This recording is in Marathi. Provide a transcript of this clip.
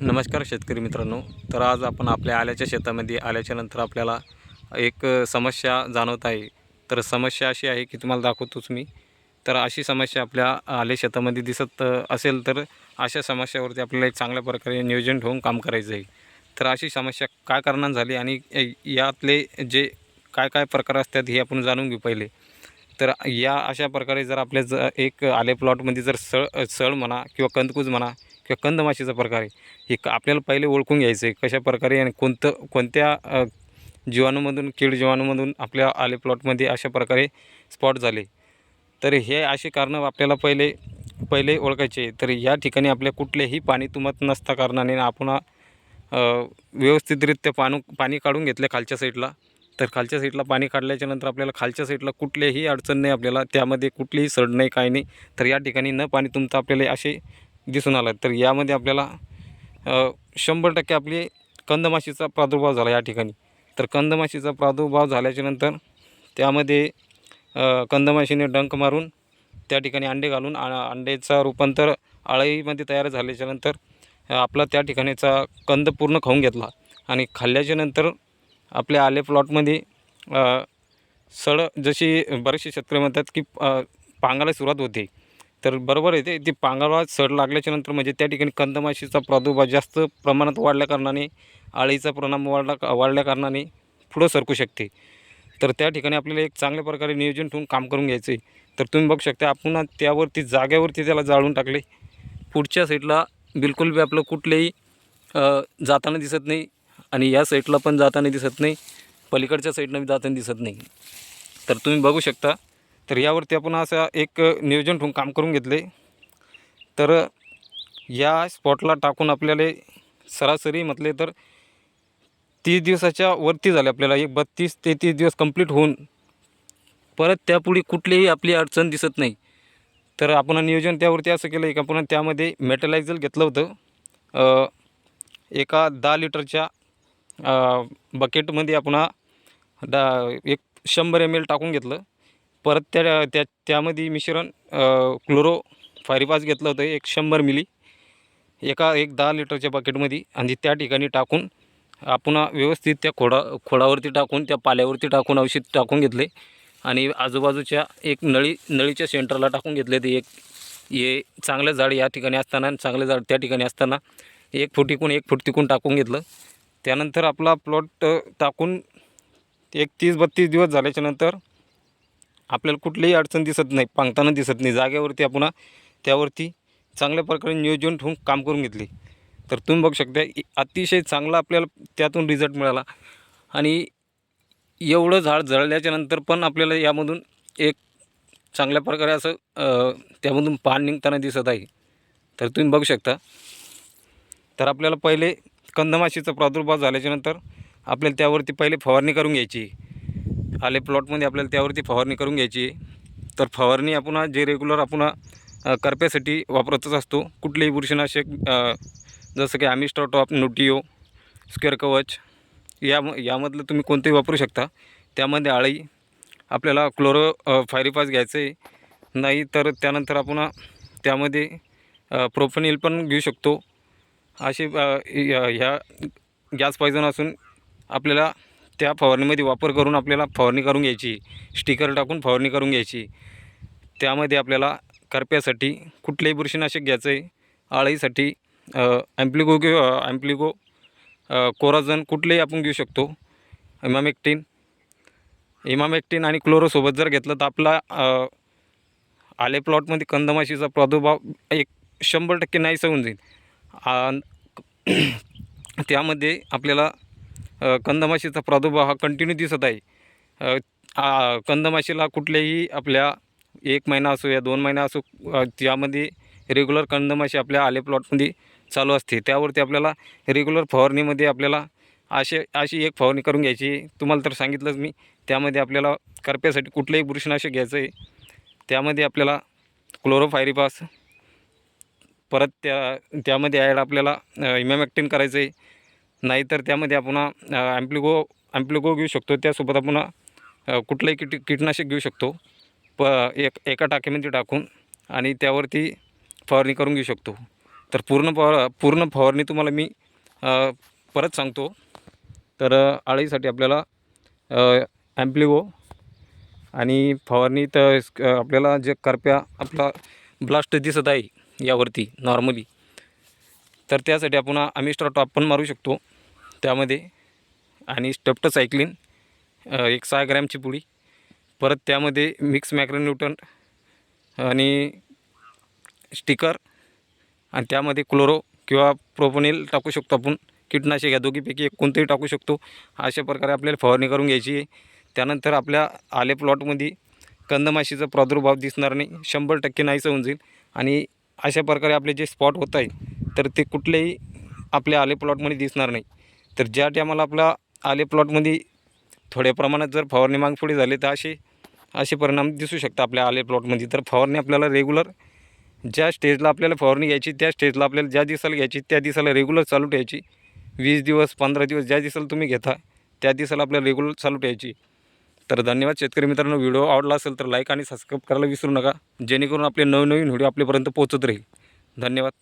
नमस्कार शेतकरी मित्रांनो. तर आज आपण आपल्या आल्याच्या शेतामध्ये आल्याच्यानंतर आपल्याला एक समस्या जाणवत आहे. तर समस्या अशी आहे की तुम्हाला दाखवतोच मी. तर अशी समस्या आपल्या आले शेतामध्ये दिसत असेल तर अशा समस्यावरती आपल्याला एक चांगल्या प्रकारे नियोजन ठेवून काम करायचं आहे. तर अशी समस्या काय कारणानं झाली आणि यातले जे काय काय प्रकार असतात हे आपण जाणून घेऊ पहिले. तर या अशा प्रकारे जर आपल्या ज एक आले प्लॉटमध्ये जर सळ सळ म्हणा किंवा कंदकूज म्हणा किंवा कंदमाशीचा प्रकार आहे हे क- आपल्याला पहिले ओळखून घ्यायचं आहे कशा प्रकारे आणि कोणतं कोणत्या जीवाणूमधून कीड जीवाणूमधून आपल्या आले प्लॉटमध्ये अशा प्रकारे स्पॉट झाले. तर हे असे कारणं आपल्याला पहिले पहिले ओळखायचे तर या ठिकाणी आपल्या कुठलेही पाणी तुमत नसता कारणाने आपण व्यवस्थितरित्या पाणू पाणी काढून घेतलं खालच्या साईडला. तर खालच्या साईडला पाणी काढल्याच्या नंतर आपल्याला खालच्या साईडला कुठलीही अडचण नाही आपल्याला. त्यामध्ये कुठलीही सड नाही काही नाही. तर या ठिकाणी न पाणी तुमचं आपल्याला असे दिसून आला तर यामध्ये आपल्याला शंभर टक्के आपली कंदमाशीचा प्रादुर्भाव झाला या ठिकाणी. तर कंदमाशीचा प्रादुर्भाव झाल्याच्यानंतर त्यामध्ये कंदमाशीने डंक मारून त्या ठिकाणी अंडे घालून आ- अंड्याचा रूपांतर आळईमध्ये तयार झाल्याच्यानंतर आपला त्या ठिकाणीचा कंद पूर्ण खाऊन घेतला. आणि खाल्ल्याच्या नंतर आपल्या आले प्लॉटमध्ये सड जशी बरेचसे शेतकरी म्हणतात की पांगायला पांगाला सुरुवात होते. तर बरोबर आहे ते. ती पांगाला सड लागल्याच्या नंतर म्हणजे त्या ठिकाणी कंदमाशीचा प्रादुर्भाव जास्त प्रमाणात वाढल्या कारणाने आळीचा परिणाम वाढला वाढल्या कारणाने पुढं सरकू शकते. तर त्या ठिकाणी आपल्याला एक चांगल्या प्रकारे नियोजन ठेवून काम करून घ्यायचं आहे. तर तुम्ही बघू शकता आपण त्यावरती जाग्यावरती त्याला जाळून टाकले. पुढच्या साईडला बिलकुल बी आपलं कुठलेही जाताना दिसत नाही आणि या साईडला पण जाताना दिसत नाही. पलीकडच्या साईडनं बी जाताना दिसत नाही. तर तुम्ही बघू शकता तर यावरती आपण असं एक नियोजन ठेवून काम करून घेतले. तर या स्पॉटला टाकून आपल्याला सरासरी म्हटले तर तीस दिवसाच्या वरती झाले आपल्याला. एक बत्तीस ते तीस दिवस कंप्लीट होऊन परत त्यापुढे कुठलीही आपली अडचण दिसत नाही. तर आपण नियोजन त्यावरती असं केलं आहे की आपण त्यामध्ये मेटलायझल घेतलं होतं. एका दहा लिटरच्या बकेटमध्ये आपण डा एक शंभर एम एल टाकून घेतलं. परत त्या त्या त्यामध्ये मिश्रण क्लोरो फायरीपास घेतलं होतं एक शंभर मिली. एका एक दहा लिटरच्या बकेटमध्ये आणि त्या ठिकाणी टाकून आपण व्यवस्थित त्या खोडा खोडावरती टाकून त्या पाल्यावरती टाकून औषध टाकून घेतले. आणि आजूबाजूच्या एक नळी नळीच्या सेंटरला टाकून घेतले ते एक. हे चांगलं झाड या ठिकाणी असताना आणि चांगलं झाड त्या ठिकाणी असताना एक फूट इकून एक फूट तिकून टाकून घेतलं. त्यानंतर आपला प्लॉट टाकून एक तीस बत्तीस दिवस झाल्याच्यानंतर आपल्याला कुठलीही अडचण दिसत नाही पांगताना दिसत नाही. जागेवरती आपण त्यावरती चांगल्या प्रकारे नियोजन ठेवून काम करून घेतले. तर तुम्ही बघू शकता अतिशय चांगला आपल्याला त्यातून रिझल्ट मिळाला. आणि एवढं झाड जळल्याच्या नंतर पण आपल्याला यामधून एक चांगल्या प्रकारे असं त्यामधून पान निघताना दिसत आहे. तर तुम्ही बघू शकता. तर आपल्याला पहिले कंदमाशीचा प्रादुर्भाव झाल्याच्यानंतर आपल्याला त्यावरती पहिले फवारणी करून घ्यायची. आले प्लॉटमध्ये आपल्याला त्यावरती फवारणी करून घ्यायची आहे. तर फवारणी आपण जे रेग्युलर आपण करप्यासाठी वापरतच असतो. कुठलेही बुरशीनाशक जसं की आमिस्टर टॉप न्यूटिओ स्क्वेअर कवच या यामधलं तुम्ही कोणतेही वापरू शकता. त्यामध्ये आळी आपल्याला क्लोरो अ, घ्यायचं आहे. नाही तर त्यानंतर आपण त्यामध्ये प्रोफेनिल पण घेऊ शकतो. असे ह्या ह्या गॅस पॉयझन असून आपल्याला त्या फवारणीमध्ये वापर करून आपल्याला फवारणी करून घ्यायची. स्टिकर टाकून फवारणी करून घ्यायची. त्यामध्ये आपल्याला करप्यासाठी कुठलेही बुरशीनाशक घ्यायचं आहे आळीसाठी ॲम्प्लिगो किंवा ॲम्प्लिगो कोराझन कुठलेही आपण घेऊ शकतो. इमामेक्टिन. इमामेक्टिन आणि क्लोरोसोबत जर घेतलं तर आपला आले प्लॉटमध्ये कंदमाशीचा प्रादुर्भाव एक शंभर टक्के नाहीसा होऊन जाईल. त्यामध्ये आपल्याला कंदमाशीचा प्रादुर्भाव हा कंटिन्यू दिसत आहे. कंदमाशीला कुठल्याही आपल्या एक महिना असो या दोन महिना असो त्यामध्ये रेग्युलर कंदमाशी आपल्या आले प्लॉटमध्ये चालू असते. त्यावरती आपल्याला रेग्युलर फवारणीमध्ये आपल्याला असे अशी एक फवारणी करून घ्यायची. तुम्हाला तर सांगितलंच मी त्यामध्ये आपल्याला करप्यासाठी कुठलंही बुरशीनाशक घ्यायचं आहे त्यामध्ये आपल्याला क्लोरोफायरीपास परत त्या त्यामध्ये ॲड आपल्याला इमॅमॅक्टिन करायचं आहे नाहीतर त्यामध्ये आपण ॲम्प्लिगो ॲम्प्लिगो घेऊ शकतो. त्यासोबत आपण कुठलंही कीट कीटनाशक घेऊ शकतो. प एक एका टाकीमध्ये टाकून आणि त्यावरती फवारणी करून घेऊ शकतो. तर पूर्ण फवार पूर्ण फवारणी तुम्हाला मी परत सांगतो. तर आळीसाठी आपल्याला ॲम्प्लिगो आणि फवारणी तर आपल्याला जे करप्या आपला ब्लास्ट दिसत आहे यावरती नॉर्मली. तर त्यासाठी आपण अमिस्टर टॉप पण मारू शकतो. त्यामध्ये आणि स्टप्ट सायक्लिन एक सहा ग्रॅमची पुडी परत त्यामध्ये मिक्स मॅक्रोन्यूटन आणि स्टिकर आणि त्यामध्ये क्लोरो किंवा प्रोपोनेल टाकू शकतो आपण. कीटनाशक या दोघीपैकी एक कोणतंही टाकू शकतो. अशा प्रकारे आपल्याला फवारणी करून घ्यायची आहे. त्यानंतर आपल्या आले प्लॉटमध्ये कंदमाशीचा प्रादुर्भाव दिसणार नाही. शंभर टक्के नाहीसं होऊन जाईल. आणि अशा प्रकारे आपले जे स्पॉट होत आहे तर ते कुठलेही आपल्या आले प्लॉटमध्ये दिसणार नाही. तर ज्या टायमाला आपला आले प्लॉटमध्ये थोड्या प्रमाणात जर फवारणी मागपुढे झाले तर असे असे परिणाम दिसू शकतात आपल्या आले प्लॉटमध्ये. तर फवारणी आपल्याला रेग्युलर ज्या स्टेजला आपल्याला फवारणी घ्यायची त्या स्टेजला आपल्याला ज्या दिवसाला घ्यायची त्या दिवसाला रेग्युलर चालू ठेवायची. वीस दिवस पंधरा दिवस ज्या दिवसाला तुम्ही घेता त्या दिवसाला आपल्याला रेग्युलर चालू ठेवायची. तर धन्यवाद शेतकरी मित्रांनो. व्हिडिओ आवडला असेल तर लाईक आणि सबस्क्राईब करायला विसरू नका. जेणेकरून आपले नवनवीन व्हिडिओ आपल्यापर्यंत पोहोचत राहील. धन्यवाद.